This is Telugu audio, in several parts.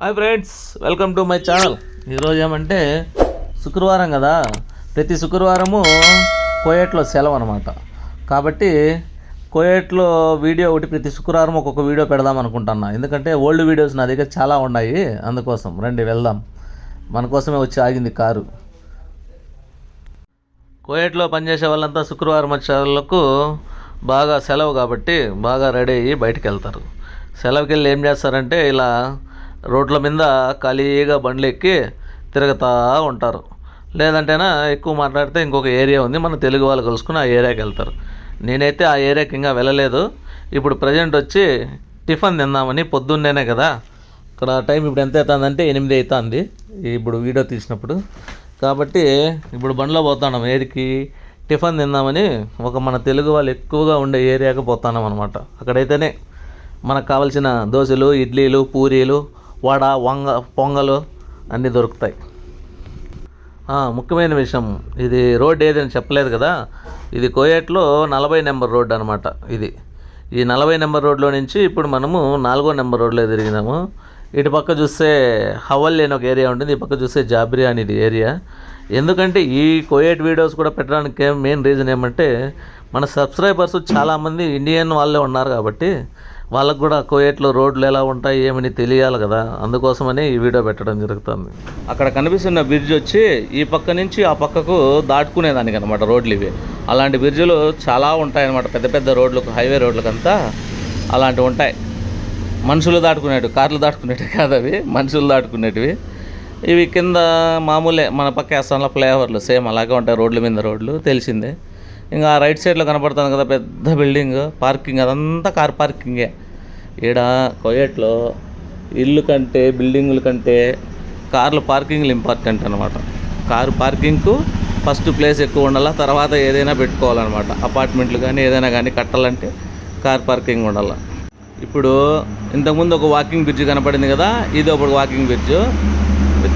Hi friends welcome to my channel ఈరోజు ఏమంటే శుక్రవారం కదా. ప్రతి శుక్రవారము కోయేట్లో సెలవు అనమాట కాబట్టి కోయేట్లో వీడియో ఒకటి ప్రతి శుక్రవారం ఒక్కొక్క వీడియో పెడదాం అనుకుంటున్నా. ఎందుకంటే ఓల్డ్ వీడియోస్ నా దగ్గర చాలా ఉన్నాయి. అందుకోసం రండి వెళ్దాం. మన కోసమే వచ్చి ఆగింది కారు. కోయేట్లో పనిచేసే వాళ్ళంతా శుక్రవారం వచ్చేవాళ్ళకు బాగా సెలవు కాబట్టి బాగా రెడీ అయ్యి బయటకు వెళ్తారు. సెలవుకి వెళ్ళి ఏం చేస్తారంటే ఇలా రోడ్ల మీద ఖాళీగా బండ్లు ఎక్కి తిరుగుతూ ఉంటారు. లేదంటేనా ఎక్కువ మాట్లాడితే ఇంకొక ఏరియా ఉంది మన తెలుగు వాళ్ళు కలుసుకుని ఆ ఏరియాకి వెళ్తారు. నేనైతే ఆ ఏరియాకి ఇంకా వెళ్ళలేదు. ఇప్పుడు ప్రజెంట్ వచ్చి టిఫిన్ తిందామని పొద్దున్నేనే కదా. ఇక్కడ టైం ఇప్పుడు ఎంత అవుతుందంటే ఎనిమిది అవుతుంది ఇప్పుడు వీడియో తీసినప్పుడు. కాబట్టి ఇప్పుడు బండ్లో పోతున్నాం ఏరికి టిఫిన్ తిందామని ఒక మన తెలుగు వాళ్ళు ఎక్కువగా ఉండే ఏరియాకి పోతున్నాం అనమాట అక్కడైతేనే మనకు కావాల్సిన దోశలు ఇడ్లీలు పూరీలు వడ వంగ పొంగలు అన్నీ దొరుకుతాయి. ముఖ్యమైన విషయం ఇది రోడ్ ఏదని చెప్పలేదు కదా? ఇది కోయేట్లో నలభై నెంబర్ రోడ్ అనమాట ఇది. ఈ నలభై నెంబర్ రోడ్లో నుంచి ఇప్పుడు మనము నాలుగో నెంబర్ రోడ్లో తిరిగినాము. ఇటు పక్క చూస్తే హవల్ అని ఒక ఏరియా ఉంటుంది ఈ పక్క చూస్తే జాబ్రియా అనేది ఏరియా. ఎందుకంటే ఈ కోయేట్ వీడియోస్ కూడా పెట్టడానికి మెయిన్ రీజన్ ఏమంటే మన సబ్స్క్రైబర్స్ చాలామంది ఇండియన్ వాళ్ళే ఉన్నారు కాబట్టి వాళ్ళకు కూడా కోయేట్లో రోడ్లు ఎలా ఉంటాయి ఏమని తెలియాలి కదా. అందుకోసమని ఈ వీడియో పెట్టడం జరుగుతుంది. అక్కడ కనిపిస్తున్న బ్రిడ్జ్ వచ్చి ఈ పక్క నుంచి ఆ పక్కకు దాటుకునేదానికి అనమాట రోడ్లు ఇవి. అలాంటి బ్రిడ్జ్లు చాలా ఉంటాయి అనమాట పెద్ద పెద్ద రోడ్లకు హైవే రోడ్లకంతా అలాంటివి ఉంటాయి. మనుషులు దాటుకునేటివి కార్లు దాటుకునేటివి కాదు అవి. మనుషులు దాటుకునేటివి. ఇవి కింద మామూలే మన పక్క వేస్తాంలో ఫ్లేవర్లు సేమ్ అలాగే ఉంటాయి రోడ్ల మీద రోడ్లు తెలిసిందే. ఇంకా రైట్ సైడ్లో కనపడుతుంది కదా పెద్ద బిల్డింగ్ పార్కింగ్ అదంతా కార్ పార్కింగే. ఈడ కొయ్యట్లో ఇల్లు కంటే బిల్డింగుల కంటే కార్లు పార్కింగ్లు ఇంపార్టెంట్ అనమాట కారు పార్కింగ్కు ఫస్ట్ ప్లేస్ ఎక్కువ ఉండాలా తర్వాత ఏదైనా పెట్టుకోవాలన్నమాట. అపార్ట్మెంట్లు కానీ ఏదైనా కానీ కట్టాలంటే కార్ పార్కింగ్ ఉండాలి. ఇప్పుడు ఇంతకుముందు ఒక వాకింగ్ బ్రిడ్జ్ కనపడింది కదా ఇది ఒక వాకింగ్ బ్రిడ్జ్.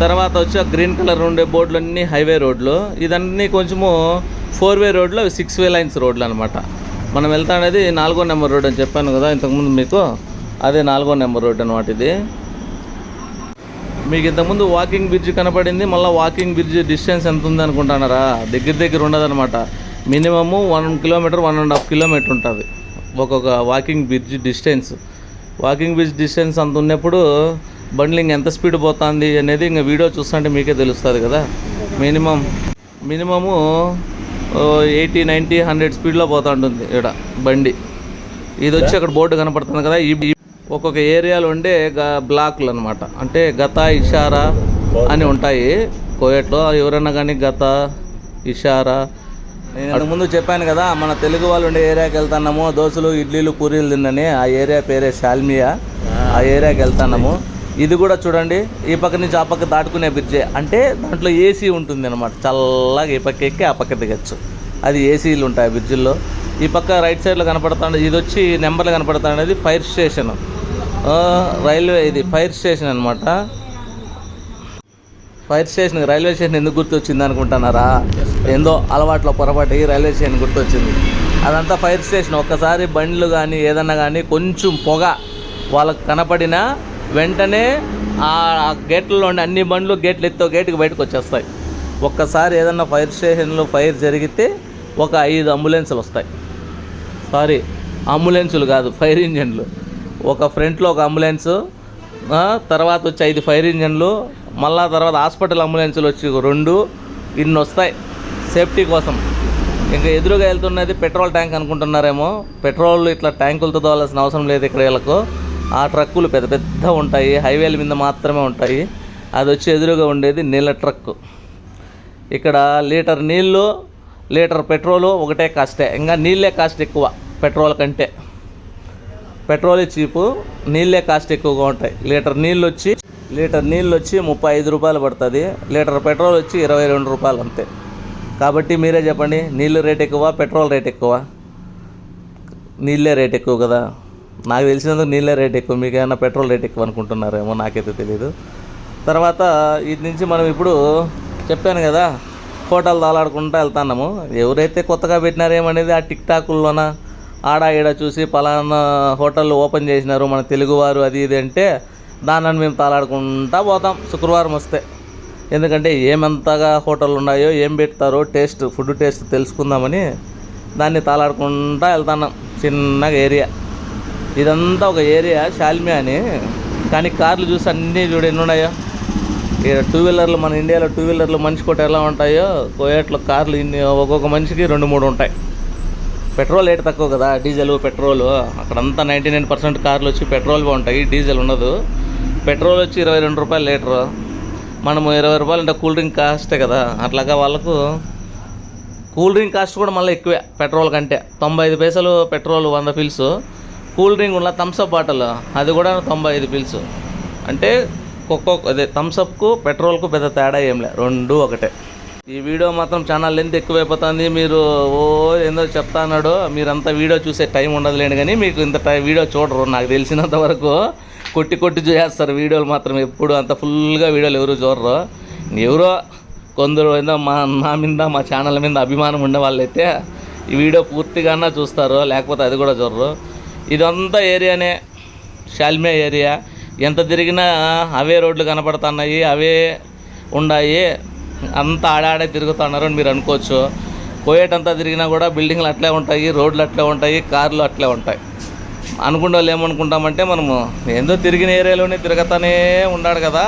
తర్వాత వచ్చి ఆ గ్రీన్ కలర్ ఉండే బోర్డులు అన్నీ హైవే రోడ్లు. ఇదన్నీ కొంచెము ఫోర్ వే రోడ్లు అవి సిక్స్ వే లైన్స్ రోడ్లు అనమాట మనం వెళ్తా అనేది నాలుగో నెంబర్ రోడ్ అని చెప్పాను కదా ఇంతకుముందు మీకు. అదే నాలుగో నెంబర్ రోడ్ అనమాట ఇది. మీకు ఇంతకుముందు వాకింగ్ బ్రిడ్జ్ కనపడింది మళ్ళీ వాకింగ్ బ్రిడ్జ్ డిస్టెన్స్ ఎంత ఉంది అనుకుంటున్నారా? దగ్గర దగ్గర ఉండదన్నమాట. Minimum one kilometre one and half kilometre ఉంటుంది ఒక్కొక్క walking bridge distance. Walking bridge distance అంత ఉన్నప్పుడు బండ్లు ఎంత స్పీడ్ పోతుంది అనేది ఇంకా వీడియో చూస్తుంటే మీకే తెలుస్తుంది కదా. Minimum minimum eighty ninety hundred స్పీడ్లో పోతూ ఉంటుంది ఇక్కడ బండి. ఇది వచ్చి అక్కడ బోర్డు కనపడుతుంది కదా ఈ ఒక్కొక్క ఏరియాలో ఉండే గ- బ్లాక్లు అనమాట అంటే గత ఇషారా అని ఉంటాయి కోయట్లో. ఎవరైనా కానీ గత ఇషారా. నేను ముందు చెప్పాను కదా మన తెలుగు వాళ్ళు ఉండే ఏరియాకి వెళ్తున్నాము దోశలు ఇడ్లీలు పూరీలు తిన్నని ఆ ఏరియా పేరే షాల్మియా ఆ ఏరియాకి వెళ్తున్నాము. ఇది కూడా చూడండి ఈ పక్క నుంచి ఆ పక్క దాటుకునే బ్రిడ్జే. అంటే దాంట్లో ఏసీ ఉంటుంది అనమాట చల్లగా ఈ పక్క ఎక్కి ఆ పక్క దిగచ్చు. అది ఏసీలు ఉంటాయి ఆ బ్రిడ్జిల్లో. ఈ పక్క రైట్ సైడ్లో కనపడుతుంది ఇది వచ్చి నెంబర్లో కనపడుతుంది ఫైర్ స్టేషన్. రైల్వే ఇది ఫైర్ స్టేషన్ అనమాట ఫైర్ స్టేషన్ రైల్వే స్టేషన్ ఎందుకు గుర్తొచ్చింది అనుకుంటున్నారా? ఏందో అలవాట్లో పొరపాటు రైల్వే స్టేషన్ గుర్తొచ్చింది. అదంతా ఫైర్ స్టేషన్. ఒక్కసారి బండ్లు కానీ ఏదన్నా కానీ కొంచెం పొగ వాళ్ళకి కనపడినా వెంటనే ఆ గేట్లలో ఉండే అన్ని బండ్లు గేట్లు ఎత్తో గేటుకి బయటకు వచ్చేస్తాయి. ఒక్కసారి ఏదన్నా ఫైర్ స్టేషన్లో ఫైర్ జరిగితే ఒక ఐదు అంబులెన్సులు వస్తాయి. సారీ అంబులెన్సులు కాదు ఫైర్ ఇంజన్లు. ఒక ఫ్రంట్లో ఒక అంబులెన్స్ తర్వాత వచ్చి ఐదు ఫైర్ ఇంజన్లు మళ్ళా తర్వాత హాస్పిటల్ అంబులెన్సులు వచ్చి రెండు ఇన్ని వస్తాయి. సేఫ్టీ కోసం. ఇంకా ఎదురుగా వెళ్తున్నది పెట్రోల్ ట్యాంక్ అనుకుంటున్నారేమో. పెట్రోల్ ఇట్లా ట్యాంకులతో తోవాల్సిన అవసరం లేదు ఇక్కడ వీళ్ళకు. ఆ ట్రక్కులు పెద్ద పెద్ద ఉంటాయి. హైవేల మీద మాత్రమే ఉంటాయి. అది వచ్చి ఎదురుగా ఉండేది నీళ్ళ ట్రక్ ఇక్కడ లీటర్ నీళ్ళు లీటర్ పెట్రోలు ఒకటే కాస్టే. ఇంకా నీళ్ళే కాస్ట్ ఎక్కువ పెట్రోల్ కంటే. పెట్రోల్ చీపు నీళ్ళే కాస్ట్ ఎక్కువగా ఉంటాయి. లీటర్ నీళ్ళు వచ్చి లీటర్ నీళ్ళు వచ్చి ముప్పై ఐదు రూపాయలు పడుతుంది. లీటర్ పెట్రోల్ వచ్చి ఇరవై రెండు రూపాయలు అంతే. కాబట్టి మీరే చెప్పండి నీళ్ళు రేట్ ఎక్కువ పెట్రోల్ రేట్ ఎక్కువ? నీళ్ళే రేట్ ఎక్కువ కదా? నాకు తెలిసినందుకు నీళ్ళే రేట్ ఎక్కువ మీకు ఏమైనా పెట్రోల్ రేట్ ఎక్కువ అనుకుంటున్నారేమో నాకైతే తెలియదు తర్వాత ఇది నుంచి మనం ఇప్పుడు చెప్పాను కదా హోటల్ తాలాడుకుంటూ వెళ్తున్నాము. ఎవరైతే కొత్తగా పెట్టినారేమనేది ఆ టిక్ టాకుల్లోన ఆడ ఈడ చూసి పలానా హోటల్ ఓపెన్ చేసినారు మన తెలుగువారు అది ఇది అంటే దానిని మేము తాలాడుకుంటా పోతాం శుక్రవారం వస్తే. ఎందుకంటే ఏమంతగా హోటల్ ఉన్నాయో ఏం పెడతారో టేస్ట్ ఫుడ్ టేస్ట్ తెలుసుకుందామని దాన్ని తాలాడుకుంటా వెళ్తున్నాం చిన్నగా ఏరియా. ఇదంతా ఒక ఏరియా షాల్మియా అని. కానీ కార్లు చూసి అన్నీ చూడు ఎన్ని ఉన్నాయో ఇక్కడ టూ వీలర్లు మన ఇండియాలో టూ వీలర్లు మనిషి కొట్ట ఎలా ఉంటాయో కోయట్లో కార్లు ఇన్ని ఒక్కొక్క మనిషికి రెండు మూడు ఉంటాయి. పెట్రోల్ రేట్ తక్కువ కదా డీజిల్ పెట్రోల్. అక్కడంతా నైంటీ నైన్ పర్సెంట్ కార్లు వచ్చి పెట్రోల్ ఉంటాయి డీజిల్ ఉండదు. పెట్రోల్ వచ్చి ఇరవై రెండు రూపాయలు లీటరు. మనము ఇరవై రూపాయలు అంటే కూల్ డ్రింక్ కాస్టే కదా. అట్లాగా వాళ్ళకు కూల్ డ్రింక్ కాస్ట్ కూడా మళ్ళీ ఎక్కువే పెట్రోల్ కంటే. తొంభై ఐదు పైసలు పెట్రోల్ వంద ఫిల్స్. కూల్ డ్రింక్ ఉన్న థమ్స్అప్ బాటిల్. అది కూడా తొంభై ఐదు పిల్స్ అంటే ఒక్కొక్క అదే థమ్స్అప్కు పెట్రోల్కు పెద్ద తేడా ఏం లే. రెండు ఒకటే. ఈ వీడియో మాత్రం చాలా లెంత్ ఎక్కువైపోతుంది. మీరు ఓ ఏందో చెప్తా అన్నాడు. మీరంతా వీడియో చూసే టైం ఉండదులేండి కానీ మీకు ఇంత టైం వీడియో చూడరు. నాకు తెలిసినంత వరకు కొట్టి కొట్టి చేస్తారు వీడియోలు మాత్రం ఎప్పుడు అంత ఫుల్గా వీడియోలు ఎవరు చూడరు. ఎవరో కొందరు ఏందో మా నా మీద మా ఛానల్ మీద అభిమానం ఉండే వాళ్ళైతే ఈ వీడియో పూర్తిగా చూస్తారు. లేకపోతే అది కూడా చూడరు. ఇదంతా ఏరియానే షాల్మే ఏరియా. ఎంత తిరిగినా అవే రోడ్లు కనపడుతున్నాయి అవే ఉన్నాయి అంతా ఆడాడే తిరుగుతున్నారు అని మీరు అనుకోవచ్చు. పోయేటంతా తిరిగినా కూడా బిల్డింగ్లు అట్లే ఉంటాయి రోడ్లు అట్లే ఉంటాయి కార్లు అట్లే ఉంటాయి. అనుకున్న వాళ్ళు ఏమనుకుంటామంటే మనము ఏందో తిరిగిన ఏరియాలోనే తిరగతానే ఉన్నాడు కదా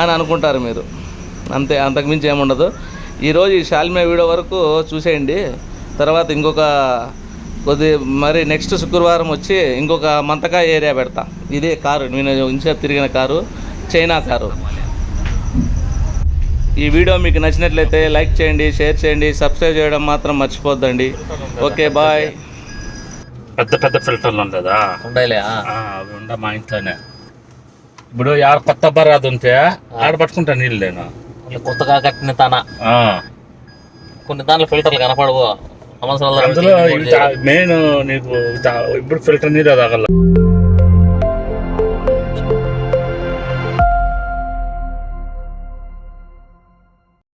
అని అనుకుంటారు మీరు. అంతే అంతకుమించి ఏముండదు. ఈరోజు ఈ షాల్మే వీడియో వరకు చూసేయండి. తర్వాత ఇంకొక కొద్ది మరి నెక్స్ట్ శుక్రవారం వచ్చి ఇంకొక మంతకా ఏరియా పెడతా. ఇదే కారు నేను ఇంచేపు తిరిగిన కారు చైనా కారు. ఈ వీడియో మీకు నచ్చినట్లయితే లైక్ చేయండి షేర్ చేయండి సబ్స్క్రైబ్ చేయడం మాత్రం మర్చిపోద్దండి. Okay bye. పెద్ద పెద్ద ఫిల్టర్లు ఉండదా? ఉండాలి ఆ, అవి ఉండ మా ఇంట్లోనే. ఇప్పుడు యాడ కొత్త బరాదు ఉంటే ఆడ పట్టుకుంటా నీళ్ళు నేను. కొత్తగా కట్టిన తన. ఆ, కొన్ని దాంట్లో ఫిల్టర్లు కనపడవు. సంవత్సరాల మెయిన్ నీకు ఇప్పుడు ఫిల్టర్ నీరు తాగల